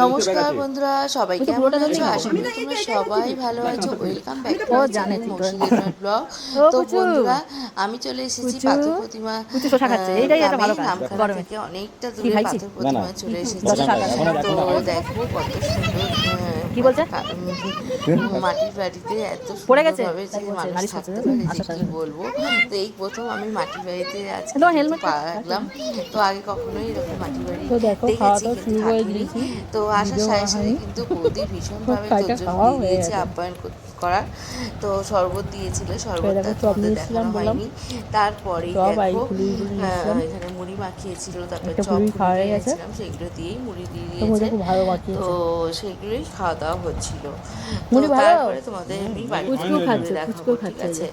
নমস্কার বন্ধুরা সবাই কেমন আছো? আশা করি তোমরা সবাই ভালো আছো। ওয়েলকাম ব্যাক টু জানেন মৌসুমী ব্লগ তো বন্ধুরা আমি চলে এসেছি পাথর প্রতিমা। কাজ, নামখানা গরমে। থেকে অনেকটা দূরে পাথর প্রতিমা চলে এসেছি। তো দেখো কত সুন্দর আহ, কি বলছে? মাটির বাড়িতে এত পড়ে গেছে? মানুষ থাকতে পারে। বলব তো এই প্রথম আমি মাটির বাড়িতে আজকে তোমার helmet পা রাখলাম তো আগে কখনোই এরকম মাটির বাড়ি খাওয়া দেখেছি। তো আসার সাথে সাথে কিন্তু বৌদি ভীষণভাবে তোর দিয়েছে আপ্যায়ন করার তো শরবত দিয়েছিল শরবতটা তোমাদের দেখানো হয়নি তারপরে দেখো ফুলি হ্যাঁ, এখানে মুড়ি মাখিয়েছিল তারপরে চপ খাওয়া গেছে। দিয়েছিলাম সেগুলো দিয়েই মুড়ি দিয়ে দিয়েছে। তো সেগুলোই খাওয়া দাওয়া হচ্ছিল। তো মুড়ি ভালো? তারপরে তোমাদের আমি বাড়ি খাচ্ছে, দেখাবো, ঠিক আছে?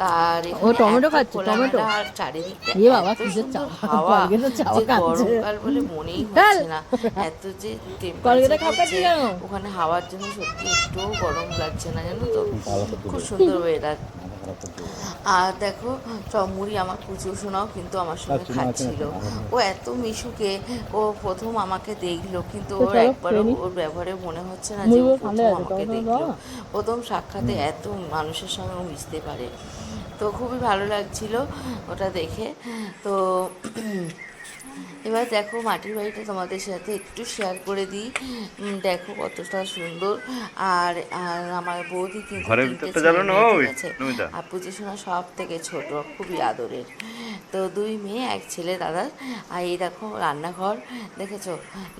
তার ও টমেটো খাচ্ছে, টমেটো। আর চারিদিকটা এ বাবা, এত কি যে সুন্দর হাওয়া যে গরমকাল বলে মনেই হচ্ছে না। এত যে টেম্পারেচার ওখানে হাওয়ার জন্য সত্যি একটুও গরম লাগছে না জানো তো? খুব সুন্দর ওয়েদার আর দেখো চমুড়ি আমার কুচু শোনাও কিন্তু আমার সঙ্গে খাচ্ছিল। ও এত মিশুকে ও প্রথম আমাকে দেখল কিন্তু ওর একবারও ওর ব্যবহারে মনে হচ্ছে না যে ও প্রথম আমাকে দেখল। প্রথম সাক্ষাতে এত মানুষের সঙ্গে ও মিশতে পারে। তো খুবই ভালো লাগছিল ওটা দেখে। তো এবার দেখো মাটির বাড়িটা তোমাদের সাথে একটু শেয়ার করে দিই। দেখো কতটা সুন্দর। আর আর আমার বৌদি কিন্তু শোনা সব থেকে ছোট খুবই আদরের। তো দুই মেয়ে এক ছেলে দাদা। আর এই দেখো রান্নাঘর দেখেছ?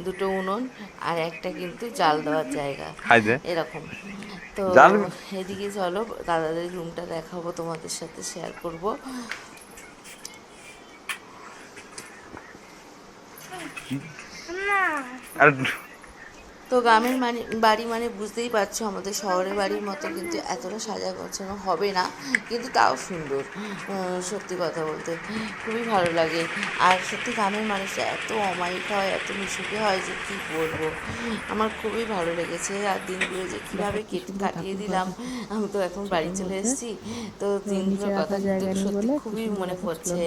দুটো উনুন আর একটা কিন্তু জাল দেওয়ার জায়গা। এরকম। তো? এদিকে চলো দাদাদের রুমটা দেখাবো তোমাদের সাথে শেয়ার করব। আর তো গ্রামের মানে বাড়ি মানে বুঝতেই পারছ আমাদের শহরের বাড়ির মতো কিন্তু এতটা সাজা গোছানো হবে না কিন্তু তাও সুন্দর সত্যি কথা বলতে। খুবই ভালো লাগে। আর সত্যি গ্রামের মানুষরা এত অমায়িক হয় এত মিশুকে হয় যে কী বলব? আমার খুবই ভালো লেগেছে আর দিনগুলো যে কীভাবে কেটে কাটিয়ে দিলাম আমি তো এখন বাড়ি চলে এসেছি তো দিনগুলোর কথা কিন্তু সত্যি খুবই মনে পড়ছে।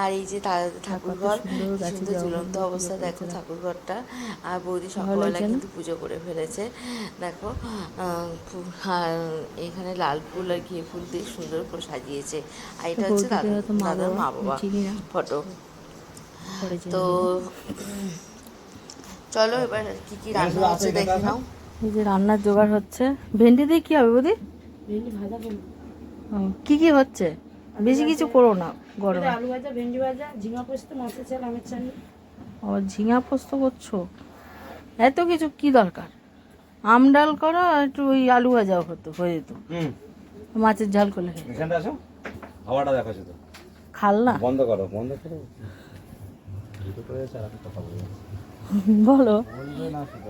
আর এই যে ঠাকুরঘর সুন্দর ঝুলন্ত অবস্থা দেখো ঠাকুরঘরটা। আর বৌদি সকালবেলা কিন্তু পুজো করে ফেলেছে। দেখো আর এখানে লাল ফুল আর ঘিয়ে ফুল দিয়ে সুন্দর করে সাজিয়েছে। আর এটা হচ্ছে দাদার মা বাবা ফটো। তো চলো এবার কি কি রান্না হচ্ছে দেখে নাও। এই যে রান্নার জোগাড় হচ্ছে। ভেন্ডি দিয়ে কি হবে বৌদি? ও, কি কি হচ্ছে? বেশি কিছু করো না গরমে। আলু ভাজা ভেন্ডি ভাজা ঝিঙা পোস্ত মাছের চাল আমের চাল ও ঝিঙা পোস্ত করছ? এত কিছু কি দরকার? আম ডাল করো একটু ওই আলু ভাজাও হতো হয়ে যেত। মাছের ঝাল করলে এখানটা আসো হাওয়াটা দেখো শুধু। খাল না? বন্ধ করো বন্ধ করো। বলো।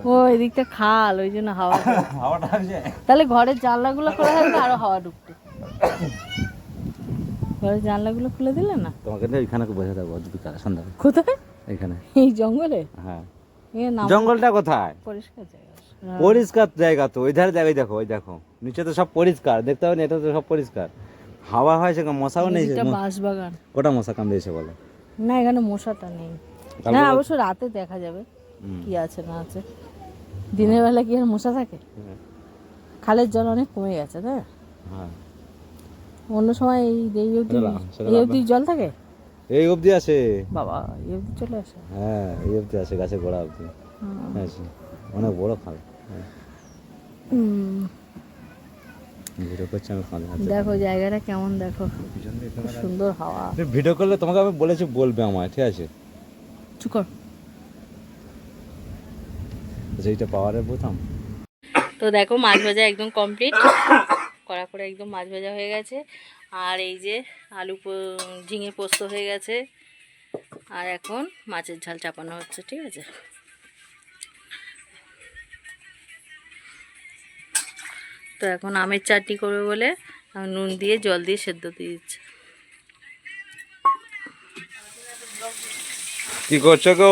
ও এদিকটা খাল ওই জন্য হাওয়া। হাওয়াটা তাহলে ঘরের জানলাগুলো খোলা থাকলে আরও হাওয়া ঢুকতো। ঘরের জানলাগুলো খুলে দিলে না? তোমাকে এখানে বসে থাকব কোথায়? এখানে এই জঙ্গলে? হ্যাঁ। জঙ্গলটা কোথায়? পরিষ্কার জায়গা। পরিষ্কার জায়গা তো ওই ধারে জায়গায় দেখো ওই দেখো। নিচে তো সব পরিষ্কার দেখতে হবে না এটা তো সব পরিষ্কার। হাওয়া হয় সে মশাও নেই বাঁশ বাগান ওটা মশা কামড়িয়েছে বলো? না এখানে মশাটা নেই। হ্যাঁ অবশ্য রাতে দেখা যাবে কি আছে না আছে। দিনের বেলা কি আর মশা থাকে? হ্যাঁ। খালের জল অনেক কমে গেছে তাই হ্যাঁ। অন্য সময় এই অবধি না, এই না। অবধি জল থাকে? এই অবধি আছে? বাবা এই অবধি চলে আসে? হ্যাঁ এই অবধি আছে গাছের গোড়া অবধি। হ্যাঁ আছে। অনেক বড় খাল ভিডিও করছি আমি ফাঁদে দেখো জায়গাটা কেমন দেখো। সুন্দর হাওয়া। ভিডিও করলে তোমাকে আমি বলেছি বলবে আমায় ঠিক আছে? চুকর আচ্ছা, এইটা পাওয়ারের বোতাম? তো দেখো মাছ ভাজা একদম কমপ্লিট। কড়া করে একদম মাছ ভাজা হয়ে গেছে। আর এই যে আলু পো- ঝিঙে পোস্ত হয়ে গেছে। আর এখন মাছের ঝাল চাপানো হচ্ছে ঠিক আছে? তো এখন আমের চাটনি করবে বলে আমি নুন দিয়ে জল দিয়ে সেদ্ধ দিয়ে দিচ্ছে। কি করছ গো?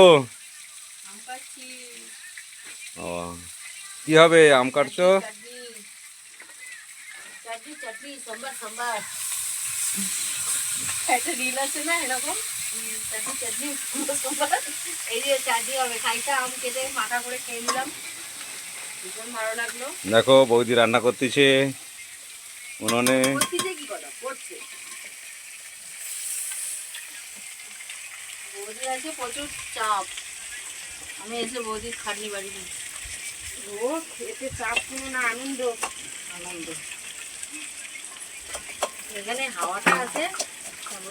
ও কি হবে? আম কাটছো? চাটনি চাটনি সম্বার সম্বার। একটা রিল আছে না এরকম? চাটনি চাটনি এই যে চাটনি হবে খাইটা আম কেটে মাখা করে খেয়ে নিলাম। ভীষণ ভালো লাগল। দেখো বৌদি রান্না করতেছে। উনুনে করছিস কি কথা করছে। বৌদির আছে প্রচুর চাপ। আমি এসে বৌদির খাটনি বাড়ি ও খেতে চাপ কোনো না আনন্দ। আনন্দ। এখানে হাওয়াটা আছে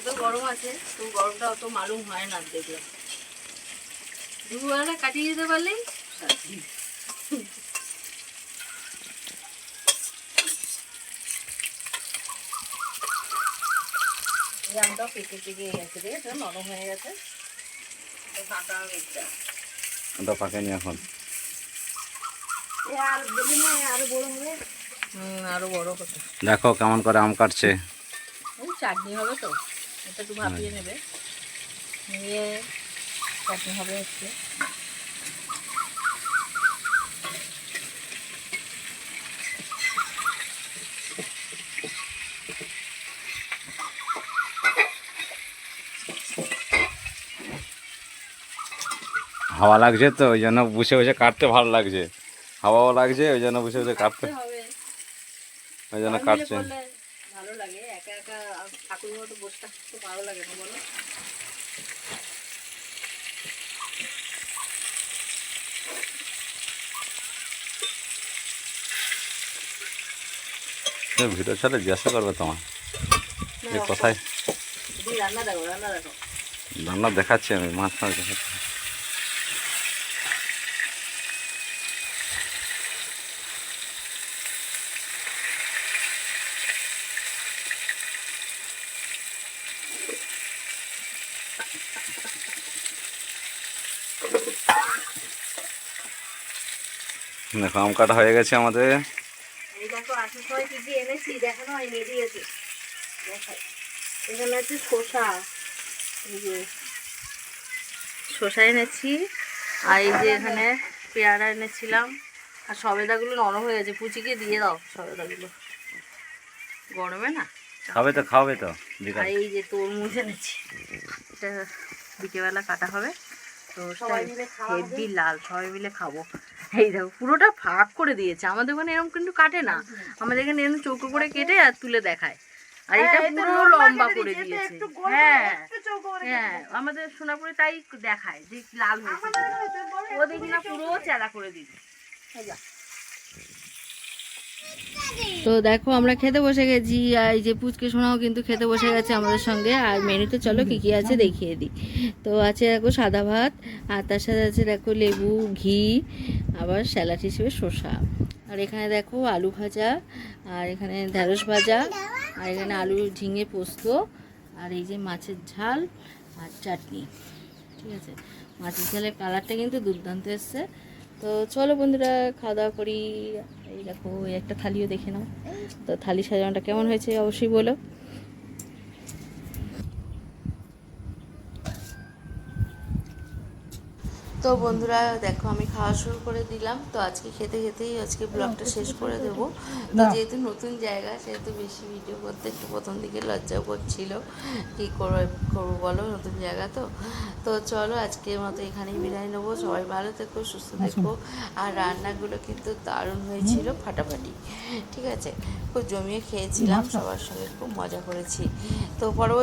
তো গরম আছে তো গরমটা অত মালুম হয় না দেখলাম। দুবেলা কাটিয়ে দিতে পারলেই আমটাও পেকে পেকে গেছে দেখেছ নরম হয়ে গেছে। ফাঁকা ওটা পাকেনি এখন। আর বলি না আরও বড় হুম আরও বড় কথা। দেখো কেমন করে আম কাটছে। ওই চাটনি হবে তো এটা একটু ভাপিয়ে নেবে। নিয়ে চাটনি হবে হচ্ছে। হাওয়া লাগছে তো ওই জন্য বসে বসে কাটতে ভালো লাগছে। হাওয়াও লাগছে ওই জন্য বসে বসে কাটতে ওই জন্য কাটছে। ভালো লাগে একা একা ঠাকুরের মতো বসে থাকতে ভালো লাগে না বলো? ভিডিও ছাড়লে জিজ্ঞাসা করবে তোমার। কোথায়? রান্না দেখো রান্না দেখো। রান্না দেখাচ্ছি আমি মাছ মাছ দেখাচ্ছি। দেখো আম কাটা হয়ে গেছে আমাদের। এই দেখো আসার সময় কি কি এনেছি? দেখানো হয়নি দিয়েছি দেখাই। এখানে আছে শসা। এই যে শসা এনেছি আর এই যে এখানে পেয়ারা এনেছিলাম। আর সবেদাগুলো নরম হয়ে গেছে। পুচিকে দিয়ে দাও সবেদাগুলো। গরমে না? খাবে তো খাবে তো আর এই যে তরমুজ এনেছি। এটা বিকেলবেলা কাটা হবে। তো হেভি লাল সবাই মিলে খাব। এই দেখো পুরোটা ফাঁক করে দিয়েছে। আমাদের ওখানে এরকম কিন্তু কাটে না। আমাদের এখানে এরকম চৌকো করে কেটে আর তুলে দেখায়। আর এটা হ্যাঁ, পুরো লম্বা করে দিয়েছে, হ্যাঁ। হ্যাঁ আমাদের সোনাপুরে তাই দেখায় যে লাল হয়েছে ও দেখি না পুরো চেলা করে। দিবে তো দেখো, আমরা খেতে বসে গেছি। আর এই যে পুচকে সোনাও কিন্তু খেতে বসে গেছে আমাদের সঙ্গে। আর মেনুতে চলো, কি কি আছে দেখিয়ে দিই। তো আছে দেখো সাদা ভাত, আর তার সাথে আছে দেখো লেবু, ঘি, আবার স্যালাড হিসেবে শসা। আর এখানে দেখো আলু ভাজা, আর এখানে ঢেঁড়স ভাজা, আর এখানে আলু ঝিঙে পোস্ত, আর এই যে মাছের ঝাল আর চাটনি। ঠিক আছে? মাছের ঝালের কালারটা কিন্তু দুর্দান্ত এসছে। তো চলো বন্ধুরা খাওয়া দাওয়া করি। এই দেখো একটা থালিও দেখে নাও। তো থালি সাজানোটা কেমন হয়েছে অবশ্যই বলো। তো বন্ধুরা দেখো আমি খাওয়া শুরু করে দিলাম। তো আজকে খেতে খেতেই আজকে ব্লগটা শেষ করে দেব। তো যেহেতু নতুন জায়গা সেহেতু বেশি ভিডিও করতে একটু প্রথম দিকে লজ্জাও করছিল। কী করব করব বলো? নতুন জায়গা তো? তো চলো আজকের মতো এখানেই বিদায় নেব। সবাই ভালো থেকো সুস্থ থেকো। আর রান্নাগুলো কিন্তু দারুণ হয়েছিল ফাটাফাটি। ঠিক আছে? খুব জমিয়ে খেয়েছিলাম সবার সঙ্গে খুব মজা করেছি। তো পরবর্তী